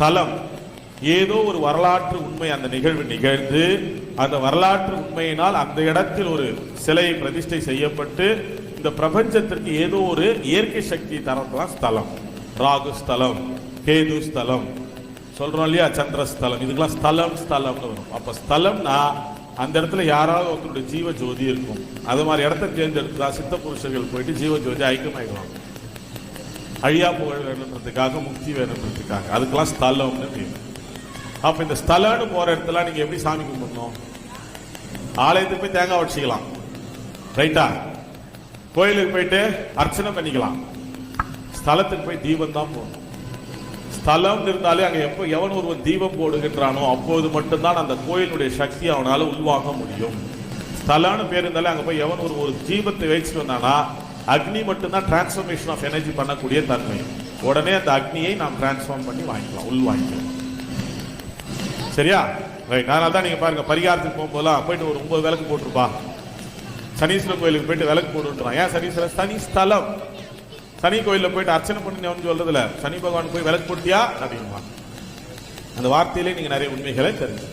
ஸ்தலம் ஏதோ ஒரு வரலாற்று உண்மை அந்த நிகழ்வு நிகழ்ந்து அந்த வரலாற்று உண்மையினால் அந்த இடத்தில் ஒரு சிலை பிரதிஷ்டை செய்யப்பட்டு இந்த பிரபஞ்சத்திற்கு ஏதோ ஒரு இயற்கை சக்தி தரத்தான் ஸ்தலம். ராகு ஸ்தலம் கேது ஸ்தலம். சொல்றோம் இல்லையா? சந்திரஸ்தலம் இதுக்கெல்லாம் ஸ்தலம் ஸ்தலம்னு வரும். அப்ப ஸ்தலம்னா அந்த இடத்துல யாராவது ஒருத்தருடைய ஜீவ ஜோதி இருக்கும். அது மாதிரி இடத்த தேர்ந்தெடுத்தா சித்த புருஷர்கள் போயிட்டு ஜீவ ஜோதி ஐக்கியமாயிடுவாங்க. அழியா புகழ் வேணுன்றதுக்காக முக்தி வேணுன்றதுக்காக அதுக்கெல்லாம் ஸ்தலம்னு பேர் அப்போ இந்த ஸ்தலம்னு போகிற இடத்துல நீங்கள் எப்படி சாமி கும்பிடணும்? ஆலயத்துக்கு போய் தேங்காய் உடச்சிக்கலாம். ரைட்டா? கோயிலுக்கு போயிட்டு அர்ச்சனை பண்ணிக்கலாம். ஸ்தலத்துக்கு போய் தீபம் தான் போடணும். ஸ்தலம் இருந்தாலே அங்கே எப்போ எவன் ஒருவன் தீபம் போடுகின்றானோ அப்போது மட்டும்தான் அந்த கோயிலுடைய சக்தி அவனால் உள்வாங்க முடியும். ஸ்தலம்னு பேர் இருந்தாலே அங்கே போய் எவன் ஒரு ஒரு தீபத்தை வச்சுட்டு வந்தானா அக்னி மட்டும்தான் டிரான்ஸ்ஃபர்மேஷன் ஆஃப் எனர்ஜி பண்ணக்கூடிய தன்மை. உடனே அந்த அக்னியை நாம் டிரான்ஸ்ஃபார்ம் பண்ணி வாங்கிக்கலாம் உள் வாங்கிக்கலாம். சரியா? ரைட் அதனால தான் நீங்கள் பாருங்க பரிகாரத்துக்கு போகும்போதெல்லாம் போயிட்டு ஒரு ஒன்பது விளக்கு போட்டிருப்பா. சனீஸ்வரர் கோயிலுக்கு போயிட்டு விளக்கு போட்டுருவான். ஏன் சனீஸ்வரர்? சனி ஸ்தலம். சனி கோயிலில் போயிட்டு அர்ச்சனை பண்ணி சொல்றதுல சனி பகவான் போய் விளக்கு போட்டியா? அப்படின்மா அந்த வார்த்தையிலே நீங்கள் நிறைய உண்மைகளை தெரிஞ்சு